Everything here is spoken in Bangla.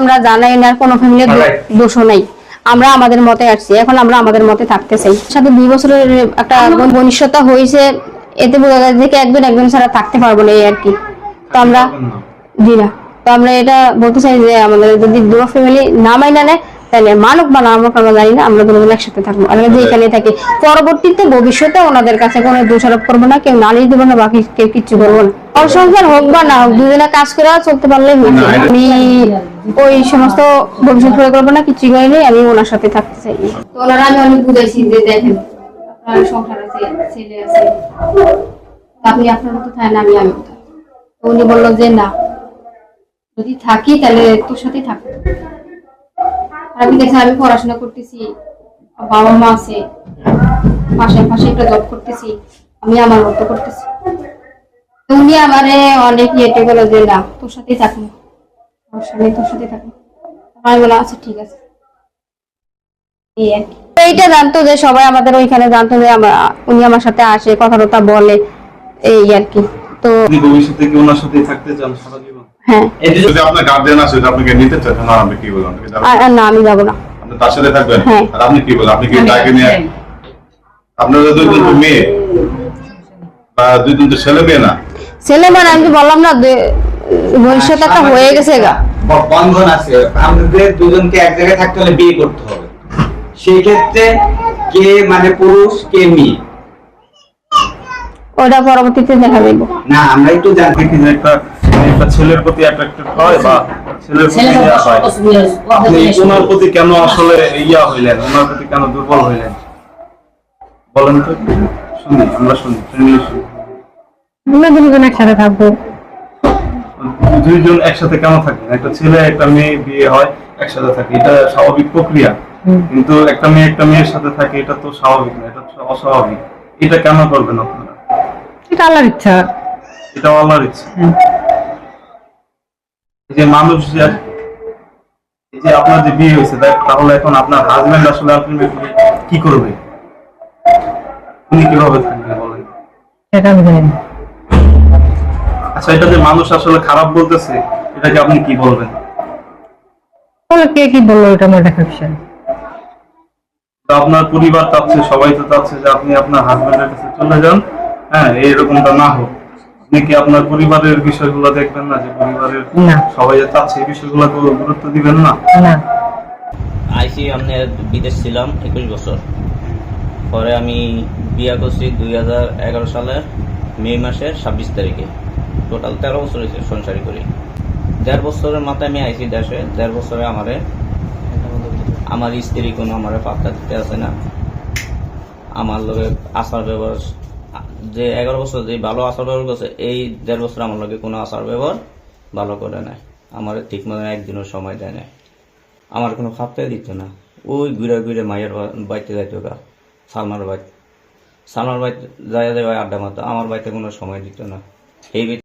আমরা জানাই না কোনো ফ্যামিলির দোষও নাই। আমরা আমাদের মতে আসছি এখন আমরা আমাদের মতে থাকতে চাই সাথে দুই বছরের একটা ঘনিষ্ঠতা হয়েছে এতে বোঝা যায় যে একজন একজন ছাড়া থাকতে পারব না এই আর কি। তো আমরা জি না। তো আমরা এটা বলতে চাই যে আমাদের যদি দুটো ফ্যামিলি না মাইনা নেয় তাহলে মানুক বা না মানুক আমরা জানি না আমরা দুজন একসাথে থাকব। আমরা যে এখানে থাকি পরবর্তীতে ভবিষ্যতে ওনাদের কাছে কোনো দোষারোপ করব না কেউ নালিশ দেবো না বাকি কেউ কিচ্ছু করব না। অসংখ্যার হোক বা না হোক দুজনে কাজ করে চলতে পারলেই হয়েছে। আমি ওই সমস্ত ভবিষ্যৎ পরিকল্পনা কিছু করিনি আমি ওনার সাথে থাকতে চাই। তো ওনারা, আমি অনেক বুঝাইছি যে দেখেন, আপনার ছেলে আছে। আপনি আপনার মতো থাকেন, আমি আমি তো উনি বলল যে না, যদি থাকি তাহলে তোর সাথেই থাকব। আর আমি আমি পড়াশোনা করতেছি, বাবা মা আছে পাশে পাশে একটা জব করতেছি, আমি আমার মতো করতেছি। তো উনি আমারে অনেক ইয়েটে গেল যে না, তোর সাথেই থাকব। সমস্যা নেই তোর আমি বললাম আচ্ছা ঠিক আছে। এই আর কি। এইটা জানতো যে সবাই আমাদের ওইখানে জানতো যে আমরা উনি আমার সাথে আসে কথা টথা বলে এই আর কি। তো ভবিষ্যতে কি ওনার সাথেই থাকতে চান সারা জীবন হ্যাঁ যদি আপনার গার্ডিয়ান আছে যদি আপনাকে নিতে চায় তাহলে আপনি কি আর না আমি যাব না। আপনি তার সাথে থাকবেন? হ্যাঁ। আর আপনি কি বলেন আপনি কি তাকে নিয়ে আপনাদের দুইজন তো মেয়ে বা তো ছেলে মেয়ে না? ছেলে মানে আমি বললাম না যে- ভবিষ্যৎ একটা হয়ে গেছে গা। বন্ধন আছে। আমাদের দুজনকে এক জায়গায় থাকতে হলে বিয়ে করতে হবে। সেই ক্ষেত্রে কে মানে পুরুষ কে মেয়ে? ওটা পরবর্তীতে দেখা যাইব না আমরা একটু জানতে যে একটা একটা ছেলের প্রতি অ্যাট্রাক্টেড হয় বা ছেলের প্রতি ইয়া হয়? আপনি ওনার প্রতি কেন আসলে ইয়া হইলেন? ওনার প্রতি কেন দুর্বল হইলেন? বলেন তো শুনি আমরা শুনি শুনি আমরা দুজন একসাথে থাকব। দুইজন একসাথে কেন থাকেন একটা ছেলে একটা মেয়ে বিয়ে হয় একসাথে থাকে। এটা স্বাভাবিক প্রক্রিয়া। কিন্তু একটা মেয়ে একটা মেয়ের সাথে থাকে এটা তো স্বাভাবিক না এটা অস্বাভাবিক। এটা কেন করবেন আপনারা? এটা আল্লাহর ইচ্ছা। এটা আল্লাহর ইচ্ছা। এই যে মানুষ যে এই যে আপনার যে বিয়ে হয়েছে তাহলে এখন আপনার হাজবেন্ড আসলে আলটিমেটলি কি করবে? উনি কীভাবে থাকবে বলেন? সেটা আমি জানি আচ্ছা এটা যে মানুষ আসলে খারাপ বলতেছে এটাকে আপনি কি বলবেন? কে কি বলল এটা আমার দেখার বিষয়। আপনার পরিবার চাচ্ছে সবাই তো চাচ্ছে যে আপনি আপনার হাজবেন্ডের কাছে চলে যান। হ্যাঁ এরকমটা না হোক। আপনি কি আপনার পরিবারের বিষয়গুলো দেখবেন না যে পরিবারের সবাই যে চাচ্ছে এই বিষয়গুলো গুরুত্ব দিবেন না? না। আইসি আমি বিদেশ ছিলাম একুশ বছর। পরে আমি বিয়া করছি দুই হাজার এগারো সালের মে মাসের ছাব্বিশ তারিখে। টোটাল তেরো বছর হয়েছে সংসারী করি। দেড় বছরের মাথায় আমি আইসি দেশে, দেড় বছরে আমারে আমার স্ত্রী কোনো আমারে পাত্তা দিতে আছে না। আমার লগে আচার ব্যবহার যে এগারো বছর যে ভালো আচার ব্যবহার করছে, এই দেড় বছর আমার লগে কোনো আচার ব্যবহার ভালো করে নাই। আমার ঠিক মতো একদিনও সময় দেয় নাই। আমার কোনো খাপতে দিত না। ওই ঘুরে ঘুরে মায়ের বাড়িতে যাইতো গা, সালমার বাড়ি সালমার বাড়িতে যায় যায় আড্ডা মারতো। আমার বাড়িতে কোনো সময় দিত না। এই